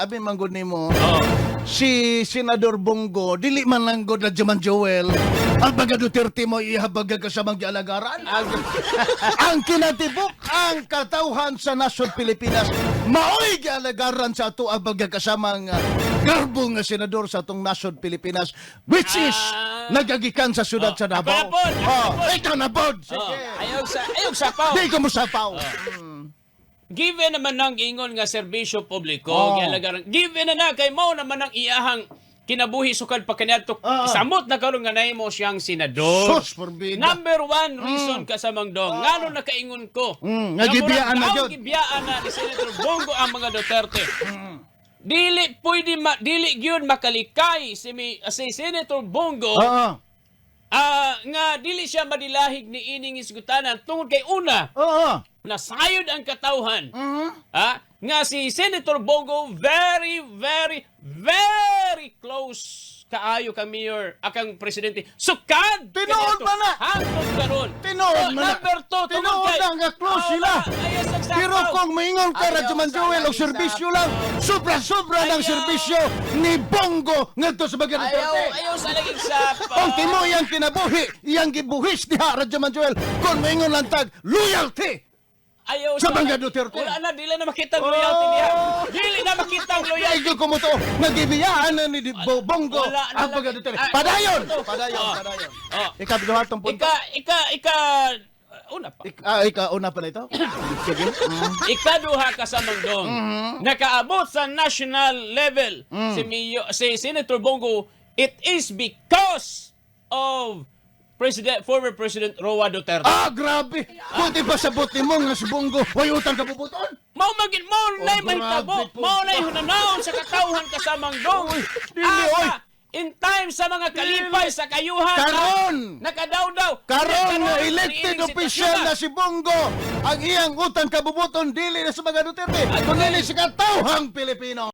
abi manggod nimo. Oh. Si Senador Bongo, dili man lang god na Jaman Joel. Ang baga Duterte mo ihabag ka sa mga alagaran. ang kinatibok ang katauhan sa nasod Pilipinas maoy gialagaran sa ato ang baga kasamang uh, garbo nga senador sa atong nasod Pilipinas which is Ah. nagagikan sa syudad Oh, sa Davao. ako na pod, ako Oh, na pod. ikaw na pod. Oh, Sige. ayaw sa ayaw sa pao. Di ko mo sapaw. Given naman ng ingon nga serbisyo publiko, Oh. Given na na kay mao naman ang iyahang kinabuhi sukad pa kaniadto. Ah. Samot na karon nga nahimo siyang senador. Sus. Number one reason ka sa mangdong. Ngano nakaingon ko. Mm, nagibiyaan na Nga yun. gibiyaan na ni Senator Bongo ang mga Duterte. Dili pwede ma, dili gyud makalikay si mi, si Senator Bongo ah, nga dili siya madilahig ni ining isgutanan tungod kay una Oo. nasayod ang katawhan. Mhm. Ah, nga si Senator Bongo very very very close kaayo ka mayor akang presidente sukad Tinuod man na. hangtod karon Tinuod man na. Tungod Tinuod kay- na nga close Oh, sila. ang. Pero kung maingon ka Ayaw Radyo Man sa Joel og langit serbisyo lang, sobra-sobra ng Ayaw. serbisyo ni Bongo ngadto sa Bagay ayaw Duterte. ayaw sa laging sapa Kung timo iyang kinabuhi, iyang gibuhis diha Radyo Man Joel, kung maingon lang tag loyalty. ayaw Sa Bangga Duterte. wala na dili na makita ang loyalty niya Oh. dili na makita ang loyalty Ay, ko mo to, nagibiyaan na ni Bo- Bongo ang lang. Bagay Duterte. Padayon! Padayon, Oh. padayon. oh Ikaduha tong punto. ika ika ika una pa Ik- ah, ika, una pa na ito? Sige. Mm. ikaduha ka sa mangdong nakaabot sa national level Mm. si Mayo, si Senator Bongo it is because of President former President Roa Duterte Ah, grabe! Buti pa sa buti mo nga si Bongo, way utang ka puputon. Mao magin mao na Oh, mahitabo mao na hunanaon sa katawhan ka sa mangdong Uy, dili, oy. Asa, in time sa mga kalipay sa kayuhan Karon! nakadaw-daw. Karon Karon, elected official na. si Bongo, ang iyang utang kabubuton dili na sa mga Duterte, kundi sa katawhang Pilipino.